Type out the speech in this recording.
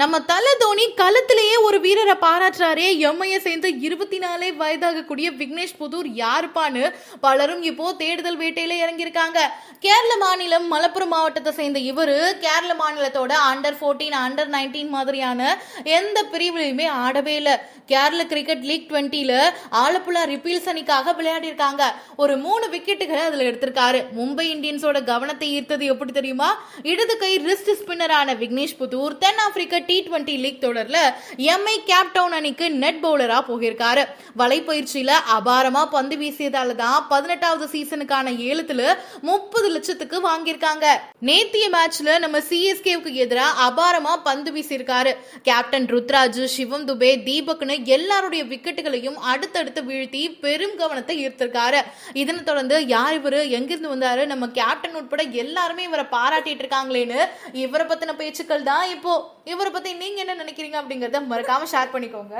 நம்ம தல தோனி களத்திலேயே ஒரு வீரரை பாராட்டுறாரே. எம்ஐயை சேர்ந்து இருபத்தி நாலே வயதாகக்கூடிய விக்னேஷ் புதூர் யாருப்பான்னு பலரும் இப்போ தேடுதல் வேட்டையில இறங்கியிருக்காங்க. கேரள மாநிலம் மலப்புரம் மாவட்டத்தை சேர்ந்த இவரு கேரள மாநிலத்தோட அண்டர் 14 அண்டர் 19 மாதிரியான எந்த பிரிவுலையுமே ஆடவே இல்லை. கேரள கிரிக்கெட் லீக் டுவெண்ட்டியில ஆலப்புழா ரிப்பீல்ஸ் அணிக்காக விளையாடியிருக்காங்க. ஒரு மூணு விக்கெட்டுகளை அதுல எடுத்திருக்காரு. மும்பை இந்தியன்ஸோட கவனத்தை ஈர்த்தது எப்படி தெரியுமா? இடது கை ரிஸ்ட் ஸ்பின்னரான விக்னேஷ் புதூர் தென் டி டுவெண்ட்டி லீக் தொடர்ல எம்ஐ கேப்டவுன் அணிக்கு நெட் பவுலராக போகிருக்காரு வலைப்பயிற்சியில் அபாரமாக பந்து வீசியதால தான் பதினெட்டாவது சீசனுக்கான ஏலத்துல முப்பது லட்சத்துக்கு வாங்கியிருக்காங்க. நேத்திய மேட்ச்ல நம்ம சிஎஸ்கேவுக்கு எதிராக அபாரமாக பந்து வீசியிருக்காரு. கேப்டன் ருத்ராஜ் சிவம் துபே தீபக்னு எல்லாருடைய விக்கெட்டுகளையும் அடுத்தடுத்து வீழ்த்தி பெரும் கவனத்தை ஈர்த்திருக்காரு. இதனை தொடர்ந்து யார் இவரு? எங்கிருந்து வந்தாரு? நம்ம கேப்டன் உட்பட எல்லாருமே இவரை பாராட்டிட்டு இருக்காங்களேன்னு இவரை பத்தின பேச்சுக்கள் தான் இப்போ. இவரை பத்தி நீங்க என்ன நினைக்கிறீங்க அப்படிங்கறத மறக்காம ஷேர் பண்ணிக்கோங்க.